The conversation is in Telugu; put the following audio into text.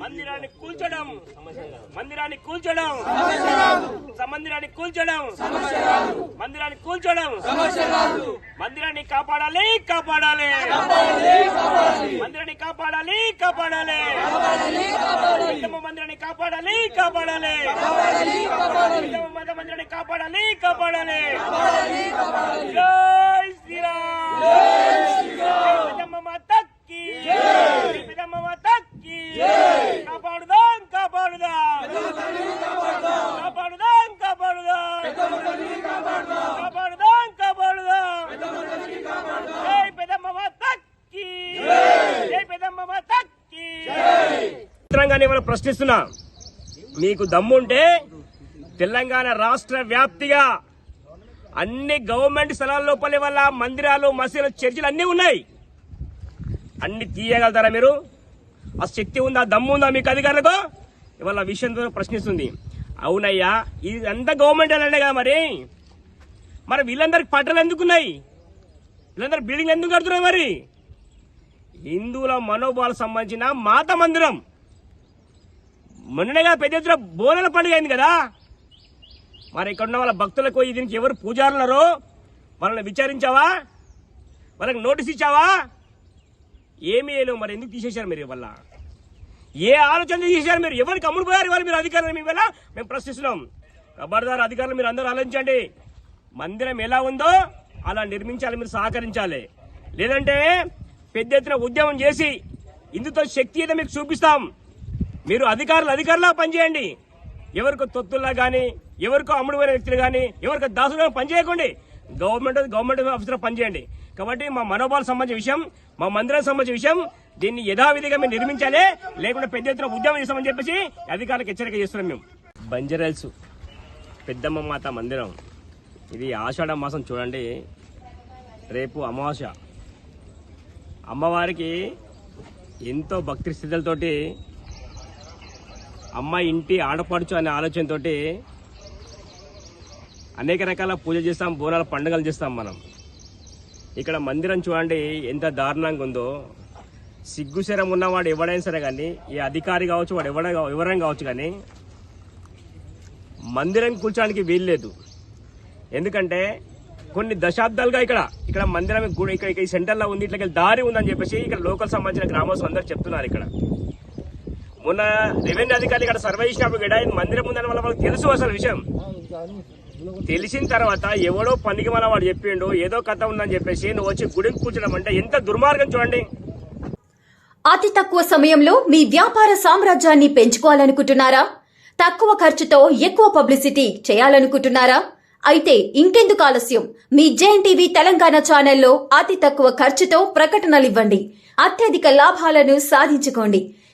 మందిరాన్ని కూల్చడం. మందిరాన్ని కూల్చడం. మందిరాన్ని కూల్చడం. మందిరాన్ని కూల్చడం. మందిరాన్ని కాపాడాలి కాపాడాలి. మందిరాన్ని కాపాడాలి కాపాడాలి. మందిరాన్ని కాపాడాలి కాపాడాలి. మందిరాన్ని కాపాడాలి కాపాడాలి. జై శ్రీరామ్ జై పెద్దమ్మ మాతకి జై పెద్దమ్మ మాతకి కాపాడుదాం కాపాడుదాం కాపాడుదాం కాపాడుదాం కాపాడుదాం కాపాడుదాం జై పెద్దమ్మ మాతకి జై పెద్దమ్మ మాతకి తెలంగాణ ఏమైనా ప్రశ్నిస్తున్నా. మీకు దమ్ముంటే తెలంగాణ రాష్ట్ర వ్యాప్తిగా అన్ని గవర్నమెంట్ స్థలాల లోపలి వల్ల మందిరాలు మసీదులు చర్చిలు అన్నీ ఉన్నాయి. అన్ని తీయగలుగుతారా మీరు? ఆ శక్తి ఉందా దమ్ము ఉందా మీకు అధికారులకు? ఇవాళ విషయంతో ప్రశ్నిస్తుంది. అవునయ్యా ఇది అంతా గవర్నమెంట్ అనే కదా మరి? మరి వీళ్ళందరికి పట్టలు ఎందుకున్నాయి? వీళ్ళందరూ బిల్డింగ్ ఎందుకు కడుతున్నారు మరి? హిందువుల మనోభావాలకు సంబంధించిన మాత మందిరం. మొన్నగా పెద్ద ఎత్తున బోనల పండుగ అయింది కదా. మరి ఇక్కడ ఉన్న వాళ్ళ భక్తులకు దీనికి ఎవరు పూజారున్నారో వాళ్ళని విచారించావా? వాళ్ళకి నోటీస్ ఇచ్చావా? ఏమీ లేవు మరి ఎందుకు తీసేశారు మీరు ఇవాళ? ఏ ఆలోచన తీసేశారు మీరు? ఎవరికి అమ్ముడు పోయారు ఇవాళ మీరు అధికారులు? మీ వల్ల మేము ప్రశ్నిస్తున్నాం. ఖబర్దార్ అధికారులు మీరు అందరూ ఆలోచించండి. మందిరం ఎలా ఉందో అలా నిర్మించాలి మీరు సహకరించాలి. లేదంటే పెద్ద ఎత్తున ఉద్యమం చేసి ఇందుతో శక్తి అయితే మీకు చూపిస్తాం. మీరు అధికారులు అధికారులా పనిచేయండి. ఎవరికో తొత్తుల్లా కానీ ఎవరికో అమ్ముడుపోయిన వ్యక్తులు కానీ ఎవరికో దాసులు పనిచేయకండి. గవర్నమెంట్ గవర్నమెంట్ ఆఫీసర్ పనిచేయండి. కాబట్టి మా మనోభావాలకు సంబంధించిన విషయం మా మందిరానికి సంబంధించిన విషయం దీన్ని యథావిధిగా మేము నిర్మించాలి. లేకుండా పెద్ద ఎత్తున ఉద్యమం చేస్తామని చెప్పేసి అధికారులకు హెచ్చరిక చేస్తున్నాం మేము. బంజరల్స్ పెద్దమ్మ మాత మందిరం. ఇది ఆషాఢ మాసం చూడండి. రేపు అమావాస్య. అమ్మవారికి ఎంతో భక్తి స్థితులతోటి అమ్మ ఇంటి ఆడపడుచు అనే ఆలోచనతోటి అనేక రకాల పూజ చేస్తాం బోనాల పండుగలు చేస్తాం మనం. ఇక్కడ మందిరం చూడండి ఎంత దారుణంగా ఉందో. సిగ్గుశరం ఉన్నవాడు ఎవడైనా సరే కానీ ఈ అధికారి కావచ్చు వాడు ఎవడ ఎవరైనా కావచ్చు కానీ మందిరం కూర్చోడానికి వీల్లేదు ఎందుకంటే కొన్ని దశాబ్దాలుగా ఇక్కడ ఇక్కడ మందిరం ఇక్కడ ఇక్కడ ఈ సెంటర్లో ఉంది ఇట్లా దారి ఉందని చెప్పేసి ఇక్కడ లోకల్ సంబంధించిన గ్రామస్తులు అందరూ చెప్తున్నారు ఇక్కడ. మొన్న రెవెన్యూ అధికారులు ఇక్కడ సర్వే చేసినప్పుడు కూడా ఇది మందిరం ఉందని వల్ల వాళ్ళకి తెలుసు అసలు విషయం. తెలిసిన తర్వాత ఎవడో పనికి మన వాడు చెప్పిండు ఏదో కథ ఉందని చెప్పేసి నువ్వు వచ్చి గుడికి కూర్చడం అంటే ఎంత దుర్మార్గం చూడండి. అతి తక్కువ సమయంలో మీ వ్యాపార సామ్రాజ్యాన్ని పెంచుకోవాలనుకుంటున్నారా? తక్కువ ఖర్చుతో ఎక్కువ పబ్లిసిటీ చేయాలనుకుంటున్నారా? అయితే ఇంకెందుకు ఆలస్యం? మీ జేఎన్ టీవీ తెలంగాణ ఛానల్లో అతి తక్కువ ఖర్చుతో ప్రకటనలివ్వండి అత్యధిక లాభాలను సాధించుకోండి.